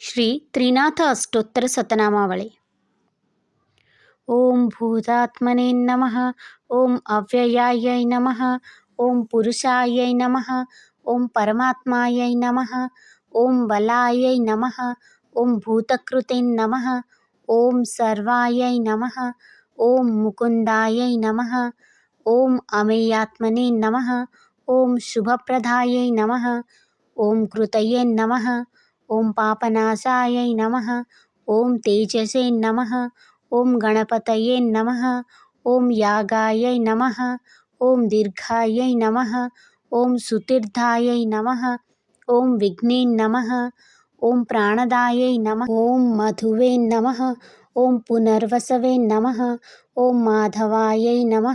ಶ್ರೀ ತ್ರಿನಾಥ ಅಷ್ಟೋತ್ತರ ಶತನಾಮಾವಳಿ ಓಂ ಭೂತಾತ್ಮನೇ ನಮಃ ಓಂ ಅವ್ಯಯಾಯೈ ನಮಃ ಓಂ ಪುರುಷಾಯೈ ನಮಃ ಓಂ ಪರಮಾತ್ಮಾಯೈ ನಮಃ ಓಂ ಬಲಾಯೈ ನಮಃ ಓಂ ಭೂತಕೃತೆ ನಮಃ ಓಂ ಸರ್ವಾಯೈ ನಮಃ ಓಂ ಮುಕುಂದಾಯೈ ನಮಃ ಓಂ ಅಮೇಯಾತ್ಮನೇ ನಮಃ ಓಂ ಶುಭಪ್ರದಾಯೈ ನಮಃ ಓಂ ಕೃತಯೇ ನಮಃ ओम पापनाशाय नम ओं तेजसे नम ओं गणपत नम ओं यागाय नम ओं दीर्घाय नम ओं सुतीर्था नम ओं विघ्ने नम ओं प्राणदा नम ओं मधुवे नम ओं पुनर्वसवे नम ओं माधवाय नम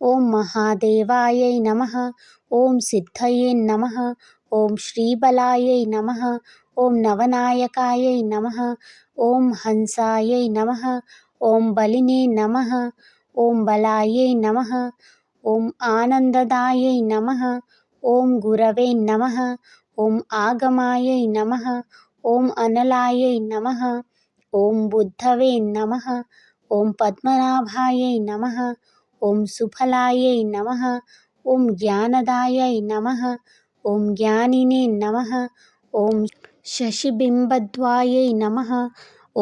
ओं महादेवाय नम ओं सिद्धये नम ओं श्रीबलाय नम ओम नवनायकाय नम ओं हंसाय नम ओं बलिने नम ओं बलाय नम ओं आनंददाय नम ओं गुरवे नम ओं आगमाय नम ओं अनलाय नम ओं बुद्धवे नम ओं पद्मनाभाय नम ओं सुफलाय नम ओं ज्ञानदाय नम ओं ज्ञानिने नम ओं शशिबिम्बध्वायै नमः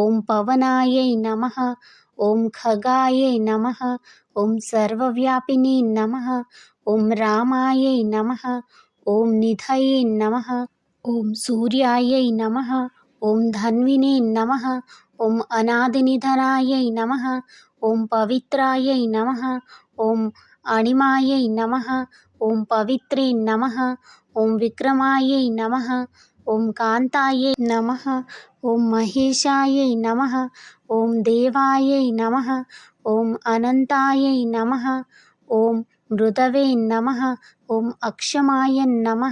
ॐ पवनाय नमः ॐ खगाय नमः ॐ सर्वव्यापिनी नमः ॐ रामायै नमः ॐ निधये नमः ॐ सूर्याय नमः ॐ धन्विने नमः ॐ अनादिनिधनायै नमः ॐ पवित्रायै नमः ॐ अणिमाय नमः ॐ पवित्रे नमः ॐ विक्रमाय नमः ओं कांताय नम ओं महेशाय नम ओं देवाय नम ओं अनंताय नम ओं मृदवे नम ओं अक्षमाय नम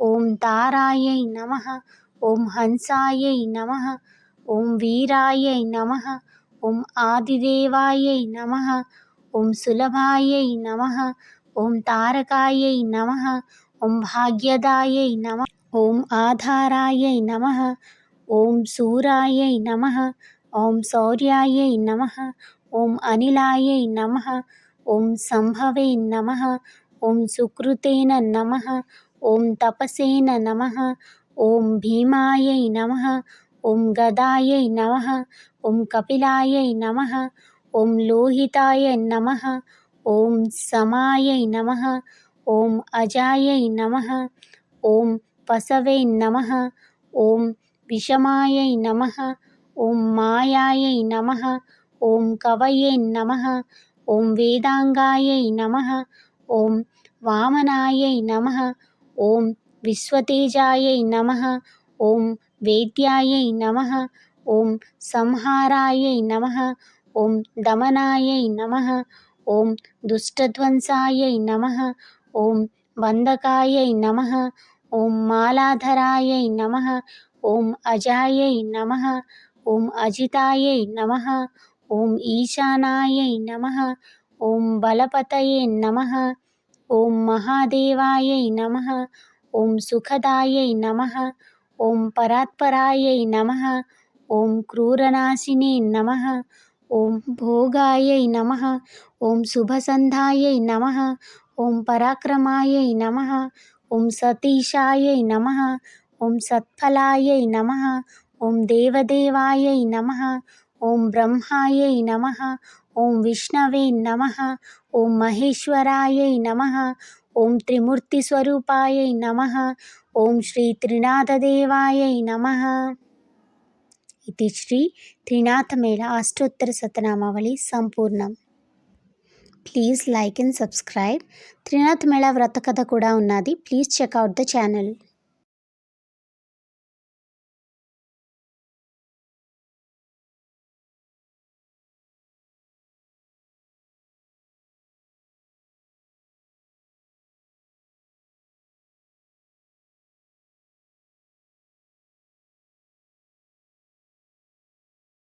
ओं ताराय नम ओं हंसाय नम ओं वीराय नम ओं आदिदेवाय नम ओं सुलभाय नम ओं तारकाय नम ओं भाग्यदाय नमः ॐ आधारायै नम ॐ सूरायै नम ॐ शौर्यायै नम ॐ अनिलायै नम ॐ संभव नम ॐ सुकृतेन नम ॐ तपसेन नम ॐ भीमाय नम ॐ गदायै नम ॐ कपिलायै नम ॐ लोहिताय नम ॐ समायै नमः ॐ अजायै नमः ॐ पशवे नम ओं विषमाय नम ओं मायाय नम ओं कवय नम ओं वेदांगाय नम ओं वामनाय नम ओं विश्वतेजाय नम ओं वेद्याय नम ओं संहाराय नम ओं दमनाय नम ओं दुष्टध्वंसाय नम ओं बंधकाय नम ओम मालाधराय नम ओं अजा नम ओं अजिताय नम ओं ईशानाय नम ओं बलपत नम ओं महादेवाय नम ओं सुखदाय नम ओं परात्पराय नम ओं क्रूरनाशिने नम ओं भोगाय नम ओं शुभसन्धा नम ओं पराक्रमाय नम ఓం సతీశాయై నమ. ఓం సత్ఫలాయై నమ. ఓం దేవదేవాయై నమ. ఓం బ్రహ్మాయై నమ. ఓం విష్ణవే నమ. ఓం మహేశ్వరాయై నమ. ఓం త్రిమూర్తిస్వరూపాయై నమ. ఓం శ్రీ త్రినాథదేవాయై నమ. ఇది శ్రీ త్రినాథమేళ అష్టోత్తర సతనామావళి సంపూర్ణం. Please like and subscribe. Trinath Mela వ్రత కథ కూడా ఉన్నది. Please checkout the channel